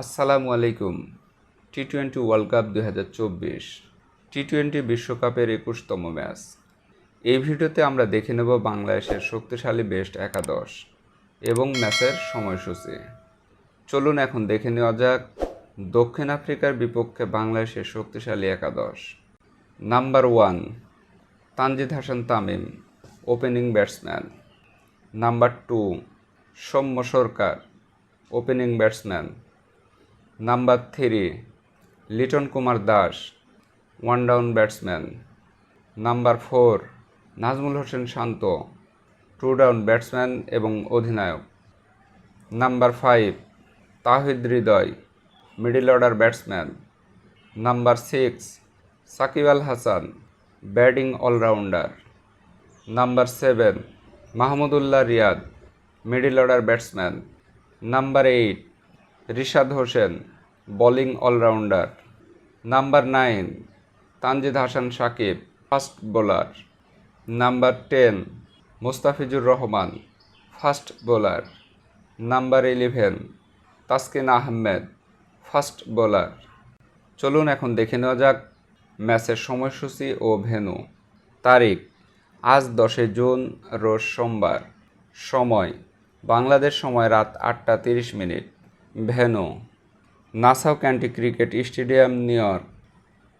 আসসালামু আলাইকুম। T twenty world cup দু হাজার চব্বিশ টি টোয়েন্টি বিশ্বকাপের একুশতম ম্যাচ। এই ভিডিওতে আমরা দেখে নেব বাংলাদেশের শক্তিশালী বেস্ট একাদশ এবং ম্যাচের সময়সূচি। চলুন এখন দেখে নেওয়া যাক দক্ষিণ আফ্রিকার বিপক্ষে বাংলাদেশের শক্তিশালী একাদশ। Number one, Tanzid Hasan Tamim, opening batsman. Number two, Soumya Sarkar, opening batsman. Number three, Litton Kumar Das one down batsman number four, Najmul Hossain Shanto two down batsman এবং অধিনায়ক. Number five, Towhid Hridoy middle order batsman number six, Shakib Al Hasan batting allrounder number seven, Mahmudullah Riyad middle order batsman number eight Rishad Hossain, bowling allrounder. Number nine, Tanzid Hasan Sakib, fast bowler. Number ten, Mustafizur Rahman, fast bowler. Number eleven, Taskin Ahmed, fast bowler. চলুন এখন দেখে নেওয়া যাক ম্যাচের সময়সূচি ও venue. তারিখ, আজ দশে জুন, রোজ সোমবার। সময়, বাংলাদেশ সময় রাত আটটা তিরিশ minute. Venue Nassau County cricket stadium New York.